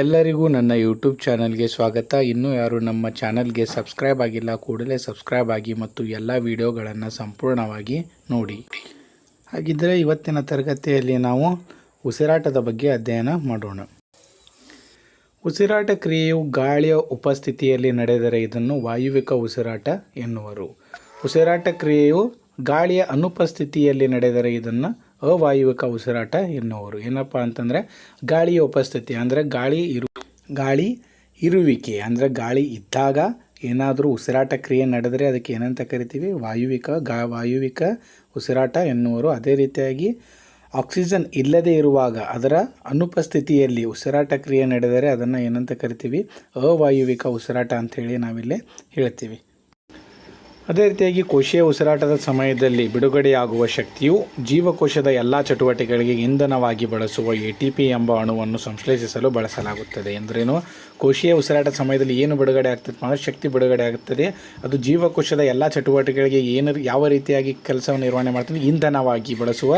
ಎಲ್ಲರಿಗೂ ನನ್ನ ಯೂಟ್ಯೂಬ್ ಚಾನಲ್ಗೆ ಸ್ವಾಗತ. ಇನ್ನೂ ಯಾರು ನಮ್ಮ ಚಾನಲ್ಗೆ ಸಬ್ಸ್ಕ್ರೈಬ್ ಆಗಿಲ್ಲ, ಕೂಡಲೇ ಸಬ್ಸ್ಕ್ರೈಬ್ ಆಗಿ ಮತ್ತು ಎಲ್ಲ ವಿಡಿಯೋಗಳನ್ನು ಸಂಪೂರ್ಣವಾಗಿ ನೋಡಿ. ಹಾಗಿದ್ದರೆ ಇವತ್ತಿನ ತರಗತಿಯಲ್ಲಿ ನಾವು ಉಸಿರಾಟದ ಬಗ್ಗೆ ಅಧ್ಯಯನ ಮಾಡೋಣ. ಉಸಿರಾಟ ಕ್ರಿಯೆಯು ಗಾಳಿಯ ಉಪಸ್ಥಿತಿಯಲ್ಲಿ ನಡೆದರೆ ಇದನ್ನು ವಾಯುವಿಕ ಉಸಿರಾಟ ಎನ್ನುವರು. ಉಸಿರಾಟ ಕ್ರಿಯೆಯು ಗಾಳಿಯ ಅನುಪಸ್ಥಿತಿಯಲ್ಲಿ ನಡೆದರೆ ಇದನ್ನು ಅವಾಯುವಿಕ ಉಸಿರಾಟ ಎನ್ನುವರು. ಏನಪ್ಪ ಅಂತಂದರೆ ಗಾಳಿಯ ಉಪಸ್ಥಿತಿ, ಅಂದರೆ ಗಾಳಿ ಇರು, ಗಾಳಿ ಇರುವಿಕೆ, ಅಂದರೆ ಗಾಳಿ ಇದ್ದಾಗ ಏನಾದರೂ ಉಸಿರಾಟ ಕ್ರಿಯೆ ನಡೆದರೆ ಅದಕ್ಕೆ ಏನಂತ ಕರಿತೀವಿ? ವಾಯುವಿಕ, ಗಾ, ವಾಯುವಿಕ ಉಸಿರಾಟ ಎನ್ನುವರು. ಅದೇ ರೀತಿಯಾಗಿ ಆಕ್ಸಿಜನ್ ಇಲ್ಲದೇ ಇರುವಾಗ ಅದರ ಅನುಪಸ್ಥಿತಿಯಲ್ಲಿ ಉಸಿರಾಟ ಕ್ರಿಯೆ ನಡೆದರೆ ಅದನ್ನು ಏನಂತ ಕರಿತೀವಿ? ಅವಾಯುವಿಕ ಉಸಿರಾಟ ಅಂಥೇಳಿ ನಾವಿಲ್ಲಿ ಹೇಳ್ತೀವಿ. ಅದೇ ರೀತಿಯಾಗಿ ಕೋಶೀಯ ಉಸಿರಾಟದ ಸಮಯದಲ್ಲಿ ಬಿಡುಗಡೆಯಾಗುವ ಶಕ್ತಿಯು ಜೀವಕೋಶದ ಎಲ್ಲ ಚಟುವಟಿಕೆಗಳಿಗೆ ಇಂಧನವಾಗಿ ಬಳಸುವ ಎ ಟಿ ಪಿ ಎಂಬ ಅಣುವನ್ನು ಸಂಶ್ಲೇಷಿಸಲು ಬಳಸಲಾಗುತ್ತದೆ. ಎಂದರೇನು? ಕೋಶೀಯ ಉಸಿರಾಟದ ಸಮಯದಲ್ಲಿ ಏನು ಬಿಡುಗಡೆ ಆಗ್ತದೆ ಅಂದರೆ ಶಕ್ತಿ ಬಿಡುಗಡೆ ಆಗುತ್ತದೆ ಅದು ಜೀವಕೋಶದ ಎಲ್ಲ ಚಟುವಟಿಕೆಗಳಿಗೆ ಏನು ಯಾವ ರೀತಿಯಾಗಿ ಕೆಲಸವನ್ನು ನಿರ್ವಹಣೆ ಮಾಡ್ತದೆ? ಇಂಧನವಾಗಿ ಬಳಸುವ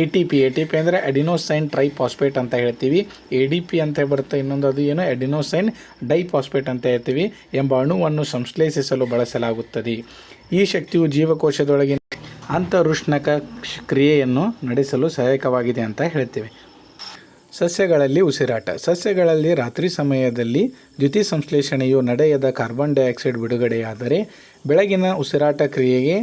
A T P. A T P ಅಂದರೆ ಅಡಿನೋಸೈನ್ ಟ್ರೈಪಾಸ್ಪೇಟ್ ಅಂತ ಹೇಳ್ತೀವಿ. ಎ ಡಿ ಪಿ ಅಂತ ಬರುತ್ತೆ. ಇನ್ನೊಂದು ಅದು ಏನು? ಅಡಿನೋಸೈನ್ ಡೈಪಾಸ್ಪೇಟ್ ಅಂತ ಹೇಳ್ತೀವಿ ಎಂಬ ಅಣುವನ್ನು ಸಂಶ್ಲೇಷಿಸಲು ಬಳಸಲಾಗುತ್ತದೆ. ಈ ಶಕ್ತಿಯು ಜೀವಕೋಶದೊಳಗಿನ ಅಂತರುಷ್ಣಕ ಕ್ರಿಯೆಯನ್ನು ನಡೆಸಲು ಸಹಾಯಕವಾಗಿದೆ ಅಂತ ಹೇಳ್ತೇವೆ. ಸಸ್ಯಗಳಲ್ಲಿ ಉಸಿರಾಟ. ಸಸ್ಯಗಳಲ್ಲಿ ರಾತ್ರಿ ಸಮಯದಲ್ಲಿ ದ್ಯುತಿ ಸಂಶ್ಲೇಷಣೆಯು ನಡೆಯದ ಕಾರ್ಬನ್ ಡೈಆಕ್ಸೈಡ್ ಬಿಡುಗಡೆಯಾದರೆ ಬೆಳಗಿನ ಉಸಿರಾಟ ಕ್ರಿಯೆಗೆ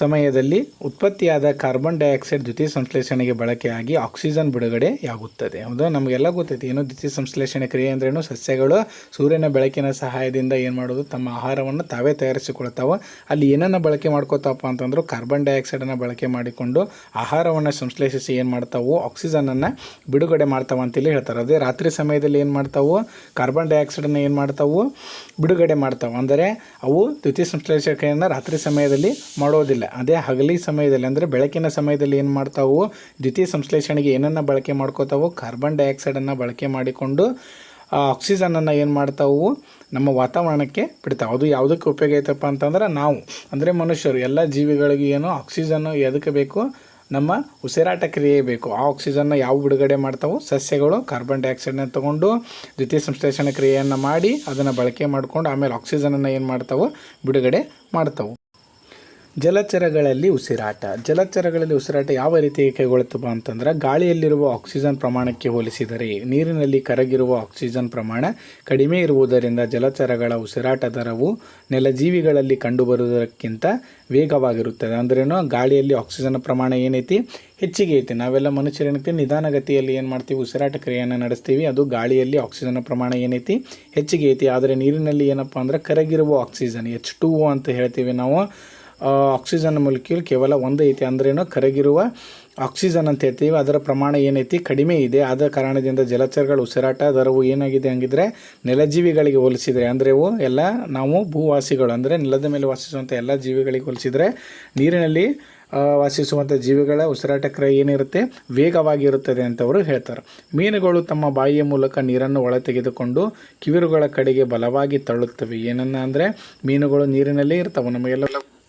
ಸಮಯದಲ್ಲಿ ಉತ್ಪತ್ತಿಯಾದ ಕಾರ್ಬನ್ ಡೈಆಕ್ಸೈಡ್ ದ್ಯುತಿ ಸಂಶ್ಲೇಷಣೆಗೆ ಬಳಕೆಯಾಗಿ ಆಕ್ಸಿಜನ್ ಬಿಡುಗಡೆಯಾಗುತ್ತದೆ. ಹೌದು, ನಮಗೆಲ್ಲ ಗೊತ್ತೈತಿ, ಏನು ದ್ಯುತಿ ಸಂಶ್ಲೇಷಣೆ ಕ್ರಿಯೆ ಅಂದ್ರೇನು? ಸಸ್ಯಗಳು ಸೂರ್ಯನ ಬೆಳಕಿನ ಸಹಾಯದಿಂದ ಏನು ಮಾಡೋದು? ತಮ್ಮ ಆಹಾರವನ್ನು ತಾವೇ ತಯಾರಿಸಿಕೊಳ್ತಾವೆ. ಅಲ್ಲಿ ಏನನ್ನು ಬಳಕೆ ಮಾಡ್ಕೋತಾವಪ್ಪ ಅಂತಂದ್ರೆ ಕಾರ್ಬನ್ ಡೈಆಕ್ಸೈಡನ್ನು ಬಳಕೆ ಮಾಡಿಕೊಂಡು ಆಹಾರವನ್ನು ಸಂಶ್ಲೇಷಿಸಿ ಏನು ಮಾಡ್ತಾವೋ ಆಕ್ಸಿಜನನ್ನು ಬಿಡುಗಡೆ ಮಾಡ್ತಾವೆ ಅಂತೇಳಿ ಹೇಳ್ತಾರೆ. ಅದೇ ರಾತ್ರಿ ಸಮಯದಲ್ಲಿ ಏನು ಮಾಡ್ತಾವೋ ಕಾರ್ಬನ್ ಡೈಆಕ್ಸೈಡನ್ನು ಏನು ಮಾಡ್ತಾವೋ, ಬಿಡುಗಡೆ ಮಾಡ್ತಾವೆ. ಅಂದರೆ ಅವು ದ್ಯುತಿ ಸಂಶ್ಲೇಷಣೆಯನ್ನು ರಾತ್ರಿ ಸಮಯದಲ್ಲಿ ಮಾಡೋದಿಲ್ಲ. ಅದೇ ಹಗಲಿ ಸಮಯದಲ್ಲಿ ಅಂದರೆ ಬೆಳಕಿನ ಸಮಯದಲ್ಲಿ ಏನು ಮಾಡ್ತಾವು? ದ್ವಿತೀಯ ಸಂಶ್ಲೇಷಣೆಗೆ ಏನನ್ನು ಬಳಕೆ ಮಾಡ್ಕೋತಾವೋ? ಕಾರ್ಬನ್ ಡೈಆಕ್ಸೈಡನ್ನು ಬಳಕೆ ಮಾಡಿಕೊಂಡು, ಆ ಆಕ್ಸಿಜನನ್ನು ಏನು ಮಾಡ್ತಾವು? ನಮ್ಮ ವಾತಾವರಣಕ್ಕೆ ಬಿಡ್ತಾವೆ. ಅದು ಯಾವುದಕ್ಕೆ ಉಪಯೋಗ ಐತಪ್ಪ ಅಂತಂದ್ರೆ ನಾವು. ಅಂದರೆ ಮನುಷ್ಯರು, ಎಲ್ಲ ಜೀವಿಗಳಿಗೆ ಏನು ಆಕ್ಸಿಜನ್ ಎದಕ್ಕೆ ಬೇಕು? ನಮ್ಮ ಉಸಿರಾಟ ಕ್ರಿಯೆ ಬೇಕು. ಆ ಆಕ್ಸಿಜನ್ನ ಯಾವ ಬಿಡುಗಡೆ ಮಾಡ್ತಾವೆ? ಸಸ್ಯಗಳು ಕಾರ್ಬನ್ ಡೈಆಕ್ಸೈಡ್ನ ತೊಗೊಂಡು ದ್ವಿತೀಯ ಸಂಶ್ಲೇಷಣ ಕ್ರಿಯೆಯನ್ನು ಮಾಡಿ ಅದನ್ನು ಬಳಕೆ ಮಾಡ್ಕೊಂಡು ಆಮೇಲೆ ಆಕ್ಸಿಜನನ್ನು ಏನು ಮಾಡ್ತಾವೆ? ಬಿಡುಗಡೆ ಮಾಡ್ತಾವೆ. ಜಲಚರಗಳಲ್ಲಿ ಉಸಿರಾಟ. ಜಲಚರಗಳಲ್ಲಿ ಉಸಿರಾಟ ಯಾವ ರೀತಿ ಕೈಗೊಳ್ಳುತ್ತಪ್ಪ ಅಂತಂದ್ರೆ, ಗಾಳಿಯಲ್ಲಿರುವ ಆಕ್ಸಿಜನ್ ಪ್ರಮಾಣಕ್ಕೆ ಹೋಲಿಸಿದರೆ, ನೀರಿನಲ್ಲಿ ಕರಗಿರುವ ಆಕ್ಸಿಜನ್ ಪ್ರಮಾಣ ಕಡಿಮೆ ಇರುವುದರಿಂದ ಜಲಚರಗಳ ಉಸಿರಾಟ ದರವು ನೆಲಜೀವಿಗಳಲ್ಲಿ ಕಂಡುಬರುವುದಕ್ಕಿಂತ ವೇಗವಾಗಿರುತ್ತದೆ. ಅಂದ್ರೇನು, ಗಾಳಿಯಲ್ಲಿ ಆಕ್ಸಿಜನ್ ಪ್ರಮಾಣ ಏನೈತಿ? ಹೆಚ್ಚಿಗೆ ಐತಿ. ನಾವೆಲ್ಲ ಮನುಷ್ಯರೇನಕ್ಕೆ ನಿಧಾನಗತಿಯಲ್ಲಿ ಏನು ಮಾಡ್ತೀವಿ? ಉಸಿರಾಟ ಕ್ರಿಯೆಯನ್ನು ನಡೆಸ್ತೀವಿ. ಅದು ಗಾಳಿಯಲ್ಲಿ ಆಕ್ಸಿಜನ್ ಪ್ರಮಾಣ ಏನೈತಿ? ಹೆಚ್ಚಿಗೆ ಐತಿ. ಆದರೆ ನೀರಿನಲ್ಲಿ ಏನಪ್ಪ ಅಂದ್ರೆ ಕರಗಿರುವ ಆಕ್ಸಿಜನ್ ಎಚ್ ಟು ಅಂತ ಹೇಳ್ತೀವಿ ನಾವು. ಆಕ್ಸಿಜನ್ ಮೊಲಿಕ್ಯೂಲ್ ಕೇವಲ ಒಂದು ಐತಿ ಅಂದ್ರೇನು? ಕರಗಿರುವ ಆಕ್ಸಿಜನ್ ಅಂತ ಹೇಳ್ತೀವಿ. ಅದರ ಪ್ರಮಾಣ ಏನೈತಿ? ಕಡಿಮೆ ಇದೆ. ಆದ ಕಾರಣದಿಂದ ಜಲಚರಗಳ ಉಸಿರಾಟ, ದರವು ಏನಾಗಿದೆ ಹಂಗಿದ್ರೆ ನೆಲಜೀವಿಗಳಿಗೆ ಹೋಲಿಸಿದರೆ, ಅಂದರೆ ಇವು ಎಲ್ಲ ನಾವು ಭೂವಾಸಿಗಳು, ಅಂದರೆ ನೆಲದ ಮೇಲೆ ವಾಸಿಸುವಂಥ ಎಲ್ಲ ಜೀವಿಗಳಿಗೆ ಹೋಲಿಸಿದರೆ ನೀರಿನಲ್ಲಿ ವಾಸಿಸುವಂಥ ಜೀವಿಗಳ ಉಸಿರಾಟ ಕ್ರಿಯೆ ಏನಿರುತ್ತೆ? ವೇಗವಾಗಿರುತ್ತದೆ ಅಂತ ಅವರು ಹೇಳ್ತಾರೆ. ಮೀನುಗಳು ತಮ್ಮ ಬಾಯಿಯ ಮೂಲಕ ನೀರನ್ನು ಒಳ ತೆಗೆದುಕೊಂಡು ಕಿವಿರುಗಳ ಕಡೆಗೆ ಬಲವಾಗಿ ತಳ್ಳುತ್ತವೆ. ಏನನ್ನ ಅಂದರೆ? ಮೀನುಗಳು ನೀರಿನಲ್ಲೇ ಇರ್ತವೆ. ನಮಗೆಲ್ಲ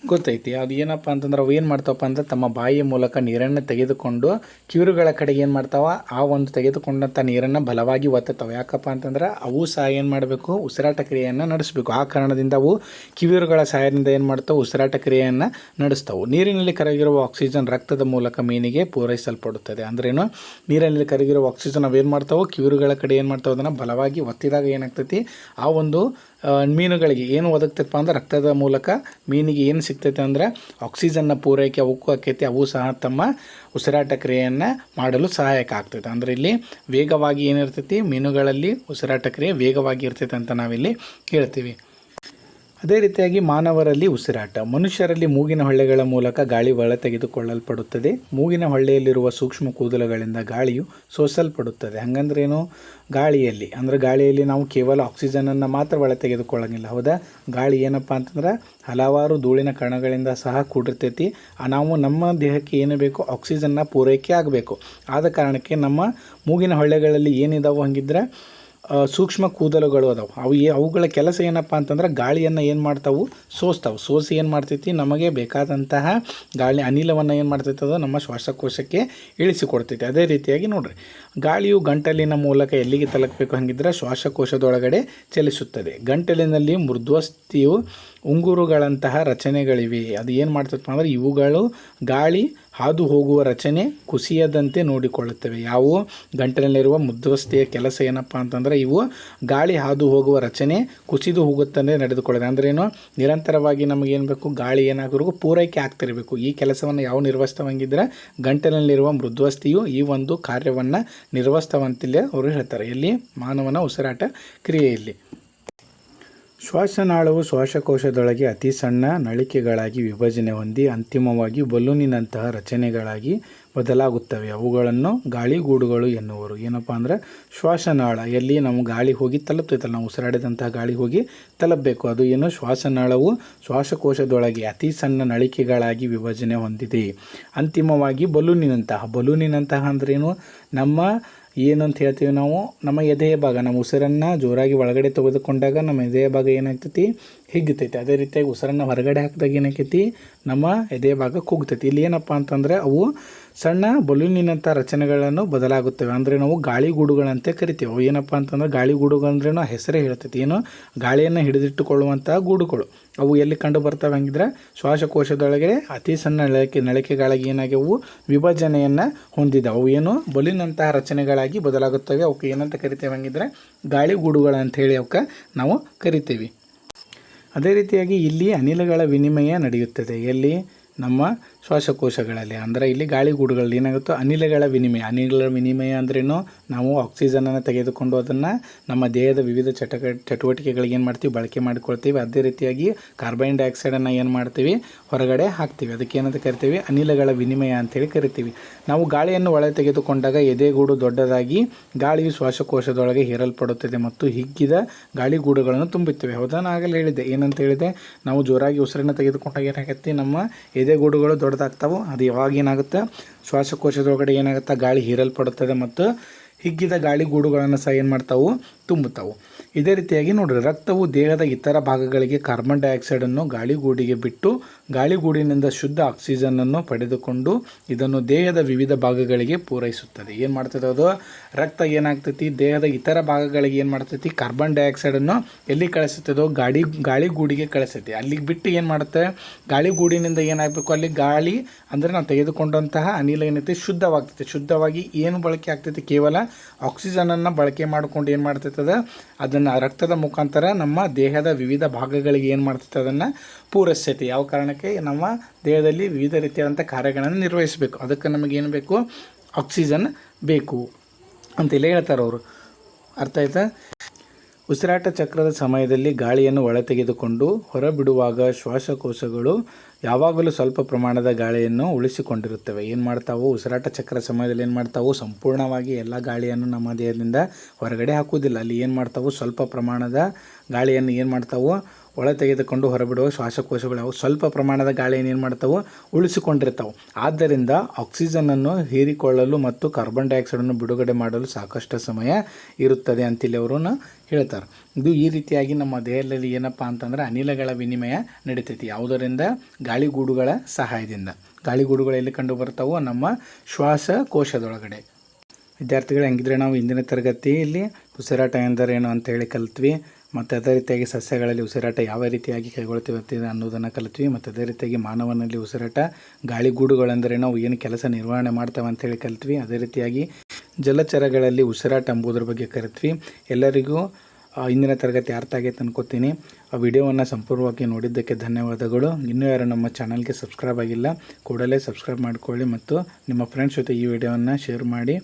ಗೊತ್ತೈತಿ. ಅದು ಏನಪ್ಪ ಅಂತಂದ್ರೆ ಅವು ಏನು ಮಾಡ್ತಾವಪ್ಪ ಅಂದ್ರೆ ತಮ್ಮ ಬಾಯಿಯ ಮೂಲಕ ನೀರನ್ನು ತೆಗೆದುಕೊಂಡು ಕಿವಿರುಗಳ ಕಡೆಗೆ ಏನು ಮಾಡ್ತಾವೆ? ಆ ಒಂದು ತೆಗೆದುಕೊಂಡಂಥ ನೀರನ್ನು ಬಲವಾಗಿ ಒತ್ತುತ್ತವೆ. ಯಾಕಪ್ಪ ಅಂತಂದ್ರೆ ಅವು ಸಹ ಏನು ಮಾಡಬೇಕು? ಉಸಿರಾಟ ಕ್ರಿಯೆಯನ್ನು ನಡೆಸಬೇಕು. ಆ ಕಾರಣದಿಂದ ಅವು ಕಿವಿರುಗಳ ಸಹಾಯದಿಂದ ಏನು ಮಾಡ್ತಾವೆ? ಉಸಿರಾಟ ಕ್ರಿಯೆಯನ್ನು ನಡೆಸ್ತಾವೆ. ನೀರಿನಲ್ಲಿ ಕರಗಿರುವ ಆಕ್ಸಿಜನ್ ರಕ್ತದ ಮೂಲಕ ಮೀನಿಗೆ ಪೂರೈಸಲ್ಪಡುತ್ತದೆ. ಅಂದ್ರೇನು? ನೀರಿನಲ್ಲಿ ಕರಗಿರುವ ಆಕ್ಸಿಜನ್ ಅವೇನು ಮಾಡ್ತಾವೆ? ಕಿವಿರುಗಳ ಕಡೆ ಏನು ಮಾಡ್ತಾವೆ? ಅದನ್ನು ಬಲವಾಗಿ ಒತ್ತಿದಾಗ ಏನಾಗ್ತೈತಿ? ಆ ಒಂದು ಮೀನುಗಳಿಗೆ ಏನು ಒದಗ್ತೈತಪ್ಪ ಅಂದ್ರೆ ರಕ್ತದ ಮೂಲಕ ಮೀನಿಗೆ ಏನು ಸಿಗ್ತೈತೆ ಅಂದರೆ ಆಕ್ಸಿಜನ್ನ ಪೂರೈಕೆ, ಅವಕ್ಕೂ ಆಕೈತಿ, ಅವು ಸಹ ತಮ್ಮ ಉಸಿರಾಟ ಕ್ರಿಯೆಯನ್ನು ಮಾಡಲು ಸಹಾಯಕ ಆಗ್ತೈತೆ. ಅಂದರೆ ಇಲ್ಲಿ ವೇಗವಾಗಿ ಏನಿರ್ತೈತಿ, ಮೀನುಗಳಲ್ಲಿ ಉಸಿರಾಟ ಕ್ರಿಯೆ ವೇಗವಾಗಿ ಇರ್ತೈತೆ ಅಂತ ನಾವಿಲ್ಲಿ ಹೇಳ್ತೀವಿ. ಅದೇ ರೀತಿಯಾಗಿ ಮಾನವರಲ್ಲಿ ಉಸಿರಾಟ. ಮನುಷ್ಯರಲ್ಲಿ ಮೂಗಿನ ಹೊಳ್ಳೆಗಳ ಮೂಲಕ ಗಾಳಿ ಒಳ ತೆಗೆದುಕೊಳ್ಳಲ್ಪಡುತ್ತದೆ ಮೂಗಿನ ಹೊಳ್ಳೆಯಲ್ಲಿರುವ ಸೂಕ್ಷ್ಮ ಕೂದಲುಗಳಿಂದ ಗಾಳಿಯು ಸೋಸಲ್ಪಡುತ್ತದೆ. ಹಾಗಂದ್ರೇನು? ಗಾಳಿಯಲ್ಲಿ. ಅಂದರೆ ಗಾಳಿಯಲ್ಲಿ ನಾವು ಕೇವಲ ಆಕ್ಸಿಜನನ್ನು ಮಾತ್ರ ಒಳ ತೆಗೆದುಕೊಳ್ಳಂಗಿಲ್ಲ ಹೌದಾ? ಗಾಳಿ ಏನಪ್ಪ ಅಂತಂದ್ರೆ ಹಲವಾರು ಧೂಳಿನ ಕಣಗಳಿಂದ ಸಹ ಕೂಡಿರ್ತೈತಿ. ನಾವು ನಮ್ಮ ದೇಹಕ್ಕೆ ಏನು ಬೇಕು ಆಕ್ಸಿಜನ್ನ ಪೂರೈಕೆ ಆಗಬೇಕು. ಆದ ಕಾರಣಕ್ಕೆ ನಮ್ಮ ಮೂಗಿನ ಹೊಳ್ಳೆಗಳಲ್ಲಿ ಏನಿದಾವೋ ಹಂಗಿದ್ರೆ ಸೂಕ್ಷ್ಮ ಕೂದಲುಗಳು ಅದಾವೆ. ಅವು ಅವುಗಳ ಕೆಲಸ ಏನಪ್ಪ ಅಂತಂದ್ರೆ ಗಾಳಿಯನ್ನು ಏನು ಮಾಡ್ತಾವು? ಸೋಸ್ತಾವೆ. ಸೋಸಿ ಏನು ಮಾಡ್ತೈತಿ? ನಮಗೆ ಬೇಕಾದಂತಹ ಗಾಳಿ, ಅನಿಲವನ್ನು ಏನು ಮಾಡ್ತೈತೆ ಅದು ನಮ್ಮ ಶ್ವಾಸಕೋಶಕ್ಕೆ ಇಳಿಸಿಕೊಡ್ತೈತಿ. ಅದೇ ರೀತಿಯಾಗಿ ನೋಡ್ರಿ. ಗಾಳಿಯು ಗಂಟಲಿನ ಮೂಲಕ ಎಲ್ಲಿಗೆ ತಲುಪಬೇಕು ಹಂಗಿದ್ರೆ ಶ್ವಾಸಕೋಶದೊಳಗಡೆ ಚಲಿಸುತ್ತದೆ. ಗಂಟಲಿನಲ್ಲಿ ಮೃದ್ವಸ್ಥಿಯು ಉಂಗುರುಗಳಂತಹ ರಚನೆಗಳಿವೆ. ಅದು ಏನು ಮಾಡ್ತೈತಪ್ಪ ಅಂದ್ರೆ ಇವುಗಳು ಗಾಳಿ ಹಾದು ಹೋಗುವ ರಚನೆ ಕುಸಿಯದಂತೆ ನೋಡಿಕೊಳ್ಳುತ್ತವೆ. ಯಾವುವು? ಗಂಟಲಲ್ಲಿರುವ ಮುದ್ವಸ್ಥೆಯ ಕೆಲಸ ಏನಪ್ಪ ಅಂತಂದರೆ, ಇವು ಗಾಳಿ ಹಾದು ಹೋಗುವ ರಚನೆ ಕುಸಿದು ಹೋಗುತ್ತಂದೇ ನಡೆದುಕೊಳ್ಳುತ್ತೆ ಅಂದ್ರೇನು? ನಿರಂತರವಾಗಿ ನಮಗೇನು ಬೇಕು? ಗಾಳಿ ಏನಾಗಿರೋ ಪೂರೈಕೆ ಆಗ್ತಿರಬೇಕು ಈ ಕೆಲಸವನ್ನು ಯಾವ ನಿರ್ವಹಿಸ್ತವಂಗಿದ್ರೆ ಗಂಟಲಲ್ಲಿರುವ ಮೃದ್ವಸ್ಥಿಯು ಈ ಒಂದು ಕಾರ್ಯವನ್ನು ನಿರ್ವಹಿಸ್ತವಂತಿಲ್ಲ ಅವರು ಹೇಳ್ತಾರೆ. ಇಲ್ಲಿ ಮಾನವನ ಉಸಿರಾಟ ಕ್ರಿಯೆಯಲ್ಲಿ. ಶ್ವಾಸನಾಳವು ಶ್ವಾಸಕೋಶದೊಳಗೆ ಅತಿ ಸಣ್ಣ ನಳಿಕೆಗಳಾಗಿ ವಿಭಜನೆ ಹೊಂದಿ ಅಂತಿಮವಾಗಿ ಬಲೂನಿನಂತಹ ರಚನೆಗಳಾಗಿ ಬದಲಾಗುತ್ತವೆ. ಅವುಗಳನ್ನು ಗಾಳಿಗೂಡುಗಳು ಎನ್ನುವರು. ಏನಪ್ಪ ಅಂದರೆ ಶ್ವಾಸನಾಳ. ಎಲ್ಲಿ ನಮ್ಮ ಗಾಳಿ ಹೋಗಿ ತಲುಪ್ತೈತಲ್ಲ ನಾವು ಉಸಿರಾಡಿದಂತಹ ಗಾಳಿ ಹೋಗಿ ತಲುಪಬೇಕು. ಅದು ಏನು? ಶ್ವಾಸನಾಳವು ಶ್ವಾಸಕೋಶದೊಳಗೆ ಅತಿ ಸಣ್ಣ ನಳಿಕೆಗಳಾಗಿ ವಿಭಜನೆ ಹೊಂದಿದೆ. ಅಂತಿಮವಾಗಿ ಬಲೂನಿನಂತಹ. ಬಲೂನಿನಂತಹ ಅಂದ್ರೇನು ನಮ್ಮ ಏನಂತ ಹೇಳ್ತೀವಿ ನಾವು? ನಮ್ಮ ಎದೆಯ ಭಾಗ, ನಮ್ಮ ಉಸಿರನ್ನು ಜೋರಾಗಿ ಒಳಗಡೆ ತೆಗೆದುಕೊಂಡಾಗ ನಮ್ಮ ಎದೆಯ ಭಾಗ ಏನಾಗ್ತೈತಿ? ಹಿಗ್ತೈತಿ. ಅದೇ ರೀತಿಯಾಗಿ ಉಸಿರನ್ನು ಹೊರಗಡೆ ಹಾಕಿದಾಗ ಏನಾಗ್ತೈತಿ? ನಮ್ಮ ಎದೆಯ ಭಾಗ ಕುಗ್ತೈತಿ. ಇಲ್ಲಿ ಏನಪ್ಪ ಅಂತಂದರೆ ಅವು ಸಣ್ಣ ಬಲೂನಿನಂಥ ರಚನೆಗಳನ್ನು ಬದಲಾಗುತ್ತವೆ. ಅಂದರೆ ನಾವು ಗಾಳಿಗೂಡುಗಳಂತೆ ಕರಿತೀವಿ. ಅವು ಏನಪ್ಪ ಅಂತಂದ್ರೆ ಗಾಳಿಗೂಡುಗಳು ಆ ಹೆಸರೇ ಹೇಳ್ತೈತಿ. ಏನು ಗಾಳಿಯನ್ನು ಹಿಡಿದಿಟ್ಟುಕೊಳ್ಳುವಂಥ ಗೂಡುಗಳು. ಅವು ಎಲ್ಲಿ ಕಂಡು ಬರ್ತವೆ ಹಂಗಿದ್ರೆ ಶ್ವಾಸಕೋಶದೊಳಗೆ ಅತಿ ಸಣ್ಣ ನಳಿಕೆ ನಳಿಕೆಗಳಾಗಿ ಏನಾಗ್ಯವು? ವಿಭಜನೆಯನ್ನು ಹೊಂದಿದೆ ಅವು ಏನು ಬಲೂನಂತಹ ರಚನೆಗಳಾಗಿ ಬದಲಾಗುತ್ತವೆ. ಅವಕ್ಕೆ ಏನಂತ ಕರಿತೇವೆ ಹಂಗಿದ್ರೆ ಗಾಳಿಗೂಡುಗಳು ಹೇಳಿ ಅವಕ್ಕೆ ನಾವು ಕರಿತೀವಿ. ಅದೇ ರೀತಿಯಾಗಿ ಇಲ್ಲಿ ಅನಿಲಗಳ ವಿನಿಮಯ ನಡೆಯುತ್ತದೆ. ಎಲ್ಲಿ? ನಮ್ಮ ಶ್ವಾಸಕೋಶಗಳಲ್ಲಿ. ಅಂದರೆ ಇಲ್ಲಿ ಗಾಳಿಗೂಡುಗಳಲ್ಲಿ ಏನಾಗುತ್ತೋ ಅನಿಲಗಳ ವಿನಿಮಯ. ಅನಿಲಗಳ ವಿನಿಮಯ ಅಂದ್ರೇನು? ನಾವು ಆಕ್ಸಿಜನನ್ನು ತೆಗೆದುಕೊಂಡು ಅದನ್ನು ನಮ್ಮ ದೇಹದ ವಿವಿಧ ಚಟಕ, ಚಟುವಟಿಕೆಗಳಿಗೆ ಏನು ಮಾಡ್ತೀವಿ? ಬಳಕೆ ಮಾಡಿಕೊಳ್ತೀವಿ. ಅದೇ ರೀತಿಯಾಗಿ ಕಾರ್ಬನ್ ಡೈಆಕ್ಸೈಡನ್ನು ಏನು ಮಾಡ್ತೀವಿ? ಹೊರಗಡೆ ಹಾಕ್ತೀವಿ. ಅದಕ್ಕೆ ಏನಂತ ಕರಿತೀವಿ? ಅನಿಲಗಳ ವಿನಿಮಯ ಅಂತೇಳಿ ಕರಿತೀವಿ. ನಾವು ಗಾಳಿಯನ್ನು ಒಳಗೆ ತೆಗೆದುಕೊಂಡಾಗ ಎದೆಗೂಡು ದೊಡ್ಡದಾಗಿ ಗಾಳಿಯು ಶ್ವಾಸಕೋಶದೊಳಗೆ ಹೀರಲ್ಪಡುತ್ತದೆ ಮತ್ತು ಹಿಗ್ಗಿದ ಗಾಳಿಗೂಡುಗಳನ್ನು ತುಂಬುತ್ತವೆ ಹೌದಾ? ನಾನು ಆಗಲೇ ಹೇಳಿದ್ದೆ. ಏನಂತ ಹೇಳಿದೆ? ನಾವು ಜೋರಾಗಿ ಉಸಿರನ್ನು ತೆಗೆದುಕೊಂಡಾಗ ಏನಾಗುತ್ತೆ? ನಮ್ಮ ಎದೆಗೂಡುಗಳು ದೊಡ್ಡದಾಗ್ತಾವೆ ಅದು ಯಾವಾಗ ಏನಾಗುತ್ತೆ? ಶ್ವಾಸಕೋಶದೊಳಗಡೆ ಏನಾಗುತ್ತೆ? ಗಾಳಿ ಹೀರಲ್ಪಡುತ್ತದೆ ಮತ್ತು ಹಿಗ್ಗಿದ ಗಾಳಿಗೂಡುಗಳನ್ನು ಸಹ ಏನು ಮಾಡ್ತಾವು? ತುಂಬುತ್ತಾವು. ಇದೇ ರೀತಿಯಾಗಿ ನೋಡಿರಿ, ರಕ್ತವು ದೇಹದ ಇತರ ಭಾಗಗಳಿಗೆ ಕಾರ್ಬನ್ ಡೈಆಕ್ಸೈಡನ್ನು ಗಾಳಿಗೂಡಿಗೆ ಬಿಟ್ಟು ಗಾಳಿಗೂಡಿನಿಂದ ಶುದ್ಧ ಆಕ್ಸಿಜನನ್ನು ಪಡೆದುಕೊಂಡು ಇದನ್ನು ದೇಹದ ವಿವಿಧ ಭಾಗಗಳಿಗೆ ಪೂರೈಸುತ್ತದೆ. ಏನು ಮಾಡ್ತದೆ ಅದು? ರಕ್ತ ಏನಾಗ್ತೈತಿ? ದೇಹದ ಇತರ ಭಾಗಗಳಿಗೆ ಏನು ಮಾಡ್ತೈತಿ? ಕಾರ್ಬನ್ ಡೈಆಕ್ಸೈಡನ್ನು ಎಲ್ಲಿ ಕಳಿಸುತ್ತದೋ ಗಾಡಿ, ಗಾಳಿಗೂಡಿಗೆ ಕಳಿಸ್ತೈತಿ. ಅಲ್ಲಿಗೆ ಬಿಟ್ಟು ಏನು ಮಾಡುತ್ತೆ? ಗಾಳಿಗೂಡಿನಿಂದ ಏನಾಗಬೇಕು? ಅಲ್ಲಿ ಗಾಳಿ ಅಂದರೆ ನಾವು ತೆಗೆದುಕೊಂಡಂತಹ ಅನಿಲ ಏನೈತಿ ಶುದ್ಧವಾಗ್ತೈತಿ. ಶುದ್ಧವಾಗಿ ಏನು ಬಳಕೆ ಆಗ್ತೈತಿ? ಕೇವಲ ಆಕ್ಸಿಜನನ್ನು ಬಳಕೆ ಮಾಡಿಕೊಂಡು ಏನು ಮಾಡ್ತೈತದ ಅದನ್ನು ರಕ್ತದ ಮುಖಾಂತರ ನಮ್ಮ ದೇಹದ ವಿವಿಧ ಭಾಗಗಳಿಗೆ ಏನು ಮಾಡ್ತೈತೆ? ಅದನ್ನು ಪೂರೈಸ್ತೈತಿ. ಯಾವ ಕಾರಣಕ್ಕೆ ನಮ್ಮ ದೇಹದಲ್ಲಿ ವಿವಿಧ ರೀತಿಯಾದಂಥ ಕಾರ್ಯಗಳನ್ನು ನಿರ್ವಹಿಸಬೇಕು. ಅದಕ್ಕೆ ನಮಗೇನು ಬೇಕು? ಆಕ್ಸಿಜನ್ ಬೇಕು ಅಂತೆಲ್ಲ ಹೇಳ್ತಾರೆ ಅವರು. ಅರ್ಥ ಆಯ್ತಾ? ಉಸಿರಾಟ ಚಕ್ರದ ಸಮಯದಲ್ಲಿ ಗಾಳಿಯನ್ನು ಒಳ ತೆಗೆದುಕೊಂಡು ಹೊರಬಿಡುವಾಗ ಶ್ವಾಸಕೋಶಗಳು ಯಾವಾಗಲೂ ಸ್ವಲ್ಪ ಪ್ರಮಾಣದ ಗಾಳಿಯನ್ನು ಉಳಿಸಿಕೊಂಡಿರುತ್ತವೆ. ಏನು ಮಾಡ್ತಾವು? ಉಸಿರಾಟ ಚಕ್ರ ಸಮಯದಲ್ಲಿ ಏನು ಮಾಡ್ತಾವು? ಸಂಪೂರ್ಣವಾಗಿ ಎಲ್ಲ ಗಾಳಿಯನ್ನು ನಮ್ಮ ದೇಹದಿಂದ ಹೊರಗಡೆ ಹಾಕುವುದಿಲ್ಲ. ಅಲ್ಲಿ ಏನು ಮಾಡ್ತಾವು? ಸ್ವಲ್ಪ ಪ್ರಮಾಣದ ಗಾಳಿಯನ್ನು ಏನು ಮಾಡ್ತಾವು? ಒಳ ತೆಗೆದುಕೊಂಡು ಹೊರಬಿಡುವ ಶ್ವಾಸಕೋಶಗಳು ಸ್ವಲ್ಪ ಪ್ರಮಾಣದ ಗಾಳಿಯನ್ನು ಏನು ಮಾಡ್ತಾವೆ ಉಳಿಸಿಕೊಂಡಿರ್ತಾವೆ. ಆದ್ದರಿಂದ ಆಕ್ಸಿಜನನ್ನು ಹೀರಿಕೊಳ್ಳಲು ಮತ್ತು ಕಾರ್ಬನ್ ಡೈಆಕ್ಸೈಡನ್ನು ಬಿಡುಗಡೆ ಮಾಡಲು ಸಾಕಷ್ಟು ಸಮಯ ಇರುತ್ತದೆ ಅಂತಿಲ್ಲಿ ಅವರು ಹೇಳ್ತಾರೆ. ಇದು ಈ ರೀತಿಯಾಗಿ ನಮ್ಮ ದೇಹದಲ್ಲಿ ಏನಪ್ಪ ಅಂತಂದ್ರೆ ಅನಿಲಗಳ ವಿನಿಮಯ ನಡೀತೈತಿ. ಯಾವುದರಿಂದ? ಗಾಳಿಗೂಡುಗಳ ಸಹಾಯದಿಂದ. ಗಾಳಿಗೂಡುಗಳು ಎಲ್ಲಿ ಕಂಡು ಬರ್ತಾವೋ ನಮ್ಮ ಶ್ವಾಸಕೋಶದೊಳಗಡೆ. ವಿದ್ಯಾರ್ಥಿಗಳು, ಹೆಂಗಿದ್ರೆ ನಾವು ಇಂದಿನ ತರಗತಿಯಲ್ಲಿ ಉಸಿರಾಟ ಎಂದರೇನು ಅಂತ ಹೇಳಿ ಕಲಿತ್ವಿ. ಮತ್ತು ಅದೇ ರೀತಿಯಾಗಿ ಸಸ್ಯಗಳಲ್ಲಿ ಉಸಿರಾಟ ಯಾವ ರೀತಿಯಾಗಿ ಕೈಗೊಳ್ತೀವಿ ಅನ್ನೋದನ್ನು ಕಲಿತೀವಿ, ಮತ್ತು ಅದೇ ರೀತಿಯಾಗಿ ಮಾನವನಲ್ಲಿ ಉಸಿರಾಟ, ಗಾಳಿಗೂಡುಗಳೆಂದರೆ ನಾವು ಏನು ಕೆಲಸ ನಿರ್ವಹಣೆ ಮಾಡ್ತೇವೆ ಅಂತೇಳಿ ಕಲಿತ್ವಿ, ಅದೇ ರೀತಿಯಾಗಿ ಜಲಚರಗಳಲ್ಲಿ ಉಸಿರಾಟ ಎಂಬುದರ ಬಗ್ಗೆ ಕಲಿತ್ವಿ ಎಲ್ಲರಿಗೂ ಇಂದಿನ ತರಗತಿ ಅರ್ಥ ಆಗೈತೆ ಅನ್ಕೋತೀನಿ. ಆ ವಿಡಿಯೋವನ್ನು ಸಂಪೂರ್ಣವಾಗಿ ನೋಡಿದ್ದಕ್ಕೆ ಧನ್ಯವಾದಗಳು. ಇನ್ನೂ ಯಾರು ನಮ್ಮ ಚಾನಲ್ಗೆ ಸಬ್ಸ್ಕ್ರೈಬ್ ಆಗಿಲ್ಲ, ಕೂಡಲೇ ಸಬ್ಸ್ಕ್ರೈಬ್ ಮಾಡಿಕೊಳ್ಳಿ ಮತ್ತು ನಿಮ್ಮ ಫ್ರೆಂಡ್ಸ್ ಜೊತೆ ಈ ವಿಡಿಯೋವನ್ನು ಶೇರ್ ಮಾಡಿ.